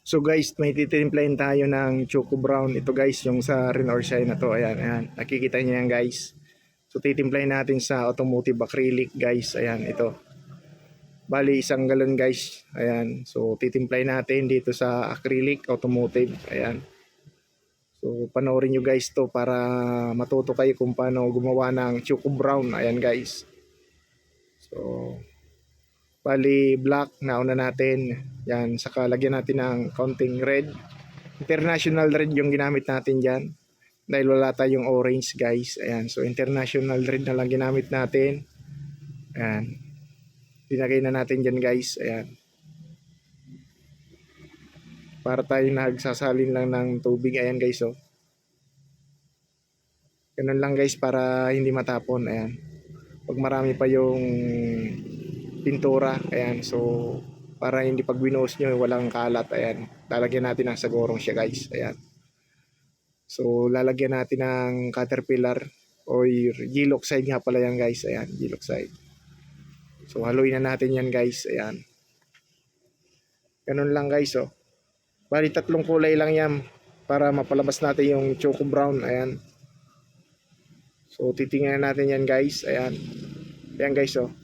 So guys, may titimplahin tayo ng Choco Brown. Ito guys, yung sa Rin or Shine na to. Ayan, ayan. Nakikita niyo yan guys. So titimplahin natin sa automotive acrylic guys. Ayan, ito. Bali, isang galon guys. Ayan. So titimplahin natin dito sa acrylic automotive. Ayan. So panoorin nyo guys to para matuto kayo kung paano gumawa ng Choco Brown. Ayan guys. So Bali, black, nauna natin. Yan, saka lagyan natin ng counting red. International red yung ginamit natin dyan. Dahil wala tayong orange, guys. Ayan, so international red na lang ginamit natin. Ayan. Dinagay na natin dyan, guys. Ayan. Para tayo nagsasalin lang ng tubig. Ayan, guys, oh. Ganun lang, guys, para hindi matapon. Ayan. Pag marami pa yung pintura. Ayan, so para hindi pag binuhos nyo, walang kalat. Ayan, lalagyan natin ng sagorong siya guys. Ayan. So lalagyan natin ng caterpillar o yellow side nga pala yan guys. Ayan, yellow side. So haluin na natin yan guys. Ayan. Ganun lang guys oh. Bali tatlong kulay lang yan para mapalabas natin yung choco brown. Ayan. So titingnan natin yan guys. Ayan. Ayan guys oh.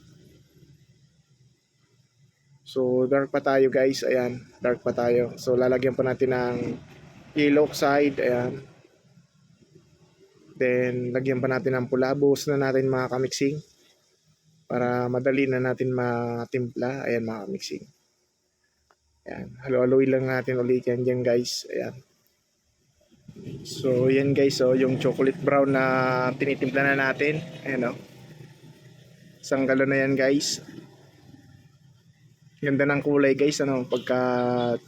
So dark pa tayo guys, ayan, dark pa tayo. So lalagyan pa natin ng yellow side, ayan. Then lagyan pa natin ng pula, buhos na natin mga kamixing. Para madali na natin matimpla, ayan mga kamixing. Ayan, halo-haloy lang natin ulit yan dyan guys, ayan. So yan guys, oh, yung chocolate brown na tinitimpla na natin, ayan oh. Isang galon na yan guys. Ganda ng kulay guys, ano, pagka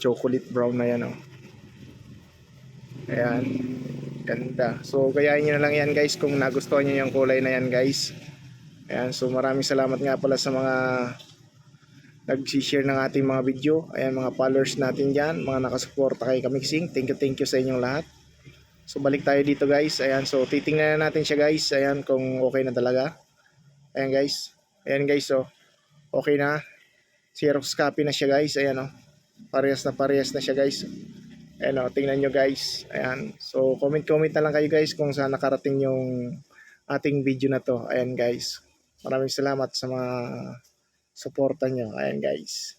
chocolate brown na yan, oh. Ayan. Ganda. So, gayahin nyo na lang yan guys kung nagustuhan nyo yung kulay na yan guys. Ayan. So, maraming salamat nga pala sa mga nag-share ng ating mga video. Ayan, mga followers natin dyan, mga nakasuporta kay Kamixing. Thank you, thank you sa inyong lahat. So, balik tayo dito guys. Ayan, so titingnan na natin siya guys. Ayan, kung okay na talaga. Ayan guys. Ayan guys, so okay na. Xerox copy na siya guys. Ayan o. Parehas na parehas na siya guys. Ayan o. Tingnan nyo guys. Ayan. So comment comment na lang kayo guys kung saan nakarating yung ating video na to. Ayan guys. Maraming salamat sa mga suporta nyo. Ayan guys.